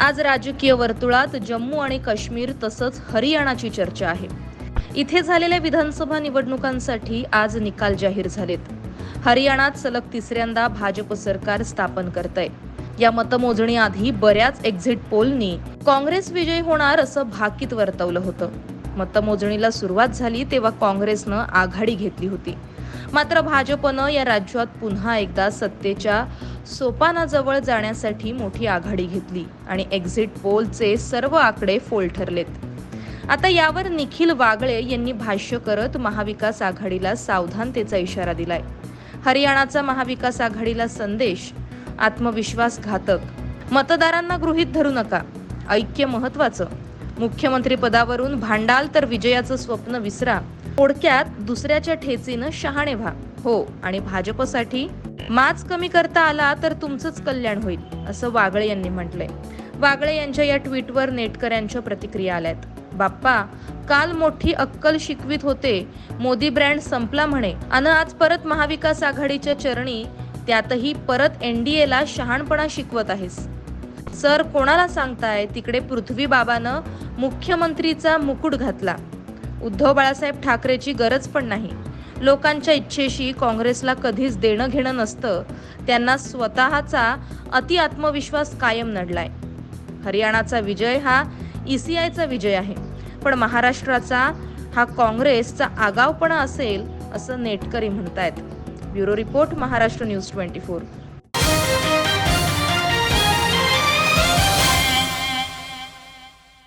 आज राजकीय वर्तुळात जम्मू आणि काश्मीर तसंच हरियाणाची चर्चा आहे. इथे झालेल्या विधानसभा निवडणुकांसाठी आज निकाल जाहीर झालेत. हरियाणात सलग तिसऱ्यांदा भाजप सरकार स्थापन करतंय. या मतमोजणीआधी बऱ्याच एक्झिट पोलनी काँग्रेस विजयी होणार असं भाकीत वर्तवलं होतं. मतमोजणीला सुरुवात झाली तेव्हा काँग्रेसनं आघाडी घेतली होती. मात्र भाजपनं या राज्यात पुन्हा एकदा सत्तेच्या सोपानाजवळ जाण्यासाठी मोठी आघाडी घेतली आणि एक्झिट पोलचे सर्व आकडे फोल ठरलेत. आता यावर निखिल वागळे यांनी भाष्य करत महाविकास आघाडीला सावधानतेचा इशारा दिलाय. हरियाणाचा महाविकास आघाडीला संदेश आत्मविश्वास घातक मतदारांना गृहीत धरू नका ऐक्य महत्वाचं मुख्यमंत्री पदावरून भांडाल तर विजयाचं स्वप्न विसरा. थोडक्यात दुसऱ्याच्या ठेचीनं शहाणे व्हा. हो आणि भाजपसाठी माच कमी करता आला तर तुमचंच कल्याण होईल असं वागळे यांनी म्हटलंय. वागळे यांच्या या ट्विटवर नेटकऱ्यांच्या प्रतिक्रिया आल्यात. बाप्पा काल मोठी अक्कल शिकवित होते मोदी ब्रँड संपला म्हणे आणि आज परत महाविकास आघाडीच्या चरणी त्यातही परत एनडीएला शहाणपणा शिकवत आहेस. सर कोणाला सांगताय तिकडे पृथ्वी बाबानं मुख्यमंत्रीचा मुकुट घातला. उद्धव बाळासाहेब ठाकरेची गरज पण नाही. लोकांच्या इच्छेशी काँग्रेसला कधीच देणं घेणं नसतं. त्यांना स्वतःचा अति आत्मविश्वास कायम नडलाय. हरियाणाचा विजय हा ईसीआयचा विजय आहे. पण महाराष्ट्राचा हा काँग्रेसचा आगावपणा असेल असं नेटकरी म्हणतायत. Bureau report Maharashtra news twenty four.